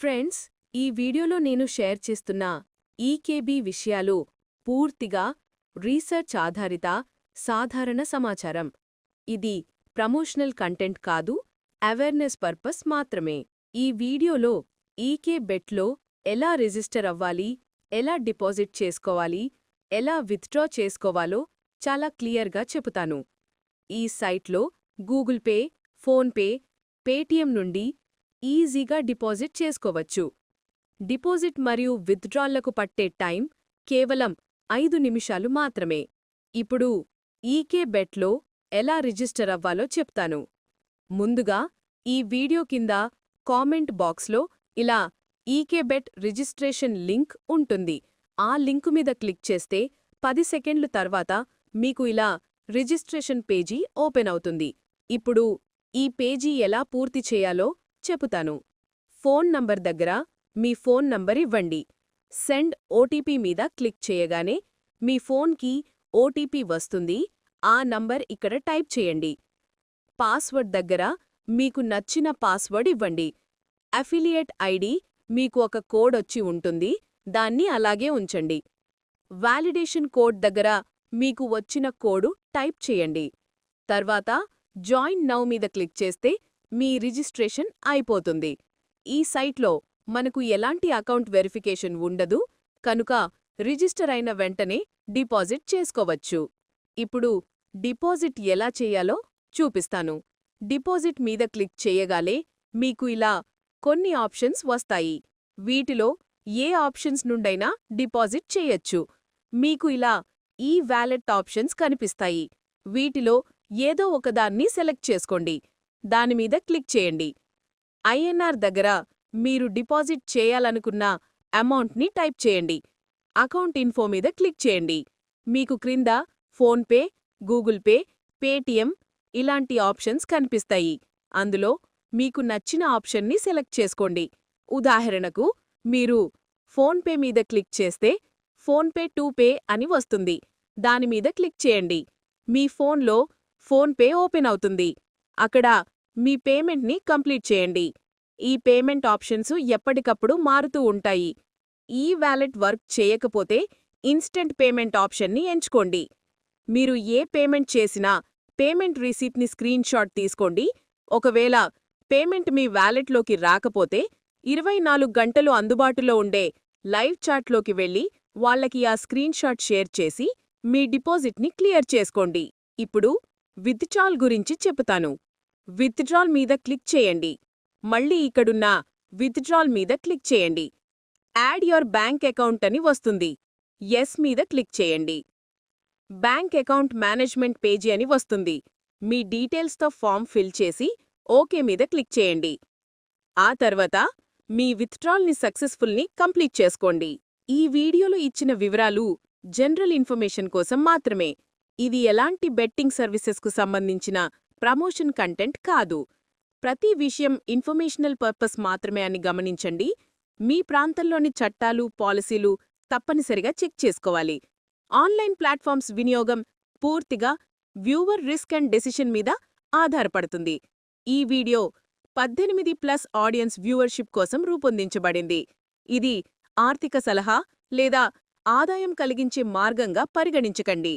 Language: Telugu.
ఫ్రెండ్స్ ఈ వీడియోలో నేను షేర్ చేస్తున్న ఈకేబీ విషయాలు పూర్తిగా రీసెర్చ్ ఆధారిత సాధారణ సమాచారం. ఇది ప్రమోషనల్ కంటెంట్ కాదు అవేర్నెస్ పర్పస్ మాత్రమే. ఈ వీడియోలో ఈకే బెట్లో ఎలా రిజిస్టర్ అవ్వాలి ఎలా డిపాజిట్ చేసుకోవాలి ఎలా విత్డ్రా చేసుకోవాలో చాలా క్లియర్గా చెబుతాను ఈ సైట్లో గూగుల్ పే ఫోన్పే పేటీఎం నుండి ఈజీగా డిపాజిట్ చేసుకోవచ్చు. డిపాజిట్ మరియు విత్డ్రాళ్ళకు పట్టే టైం కేవలం ఐదు నిమిషాలు మాత్రమే. ఇప్పుడు ఈకే బెట్లో ఎలా రిజిస్టర్ అవ్వాలో చెప్తాను. ముందుగా ఈ వీడియో కింద కామెంట్ బాక్స్లో ఇలా ఈకే బెట్ రిజిస్ట్రేషన్ లింక్ ఉంటుంది. ఆ లింకు మీద క్లిక్ చేస్తే పది సెకండ్లు తర్వాత మీకు ఇలా రిజిస్ట్రేషన్ పేజీ ఓపెన్ అవుతుంది. ఇప్పుడు ఈ పేజీ ఎలా పూర్తి చేయాలో చెబుతాను ఫోన్ నంబర్ దగ్గర మీ ఫోన్ నంబర్ ఇవ్వండి. సెండ్ ఓటీపీ మీద క్లిక్ చేయగానే మీ ఫోన్కి ఓటీపీ వస్తుంది. ఆ నంబర్ ఇక్కడ టైప్ చేయండి. పాస్వర్డ్ దగ్గర మీకు నచ్చిన పాస్వర్డ్ ఇవ్వండి. అఫిలియేట్ ఐడి మీకు ఒక కోడ్ వచ్చి ఉంటుంది. దాన్ని అలాగే ఉంచండి. వాలిడేషన్ కోడ్ దగ్గర మీకు వచ్చిన కోడు టైప్ చేయండి. తర్వాత జాయిన్ నౌ మీద క్లిక్ చేస్తే మీ రిజిస్ట్రేషన్ అయిపోతుంది. ఈ సైట్లో మనకు ఎలాంటి అకౌంట్ వెరిఫికేషన్ ఉండదు కనుక రిజిస్టర్ అయిన వెంటనే డిపాజిట్ చేసుకోవచ్చు. ఇప్పుడు డిపాజిట్ ఎలా చేయాలో చూపిస్తాను. డిపాజిట్ మీద క్లిక్ చేయగాలే మీకు ఇలా కొన్ని ఆప్షన్స్ వస్తాయి. వీటిలో ఏ ఆప్షన్స్ నుండైనా డిపాజిట్ చేయొచ్చు. మీకు ఇలా ఈ వ్యాలెట్ ఆప్షన్స్ కనిపిస్తాయి. వీటిలో ఏదో ఒకదాన్ని సెలెక్ట్ చేసుకోండి. దానిమీద క్లిక్ చేయండి. ఐఎన్ఆర్ దగ్గర మీరు డిపాజిట్ చేయాలనుకున్న అమౌంట్ని టైప్ చేయండి. అకౌంట్ ఇన్ఫో మీద క్లిక్ చేయండి. మీకు క్రింద ఫోన్పే గూగుల్ పే పేటిఎం ఇలాంటి ఆప్షన్స్ కనిపిస్తాయి. అందులో మీకు నచ్చిన ఆప్షన్ని సెలెక్ట్ చేసుకోండి. ఉదాహరణకు మీరు ఫోన్పే మీద క్లిక్ చేస్తే ఫోన్పే టూ పే అని వస్తుంది. దానిమీద క్లిక్ చేయండి. మీ ఫోన్లో ఫోన్పే ఓపెన్ అవుతుంది. అక్కడ మీ పేమెంట్ని కంప్లీట్ చేయండి. ఈ పేమెంట్ ఆప్షన్స్ ఎప్పటికప్పుడు మారుతూ ఉంటాయి. ఈ వ్యాలెట్ వర్క్ చేయకపోతే ఇన్స్టెంట్ పేమెంట్ ఆప్షన్ని ఎంచుకోండి. మీరు ఏ పేమెంట్ చేసినా పేమెంట్ రిసీప్ట్ని స్క్రీన్షాట్ తీసుకోండి. ఒకవేళ పేమెంట్ మీ వ్యాలెట్లోకి రాకపోతే ఇరవై నాలుగు గంటలు అందుబాటులో ఉండే లైవ్ చాట్లోకి వెళ్ళి వాళ్ళకి ఆ స్క్రీన్షాట్ షేర్ చేసి మీ డిపాజిట్ని క్లియర్ చేసుకోండి. ఇప్పుడు విత్చాల్ గురించి చెబుతాను. విత్డ్రాల్ మీద క్లిక్ చేయండి. మళ్ళీ ఇక్కడున్న విత్డ్రాల్ మీద క్లిక్ చేయండి. యాడ్ యువర్ బ్యాంక్ అకౌంట్ అని వస్తుంది. ఎస్ మీద క్లిక్ చేయండి. బ్యాంక్ అకౌంట్ మేనేజ్మెంట్ పేజీ అని వస్తుంది. మీ డీటెయిల్స్తో ఫామ్ ఫిల్ చేసి ఓకే మీద క్లిక్ చేయండి. ఆ తర్వాత మీ విత్డ్రాల్ని సక్సెస్ఫుల్ని కంప్లీట్ చేసుకోండి. ఈ వీడియోలో ఇచ్చిన వివరాలు జనరల్ ఇన్ఫర్మేషన్ కోసం మాత్రమే. ఇది ఎలాంటి బెట్టింగ్ సర్వీసెస్కు సంబంధించిన ప్రమోషన్ కంటెంట్ కాదు. ప్రతి విషయం ఇన్ఫర్మేషనల్ పర్పస్ మాత్రమే అని గమనించండి. మీ ప్రాంతంలోని చట్టాలు పాలసీలు తప్పనిసరిగా చెక్ చేసుకోవాలి. ఆన్లైన్ ప్లాట్ఫామ్స్ వినియోగం పూర్తిగా వ్యూవర్ రిస్క్ అండ్ డెసిషన్ మీద ఆధారపడుతుంది. ఈ వీడియో పద్దెనిమిది ప్లస్ ఆడియన్స్ వ్యూవర్షిప్ కోసం రూపొందించబడింది. ఇది ఆర్థిక సలహా లేదా ఆదాయం కలిగించే మార్గంగా పరిగణించకండి.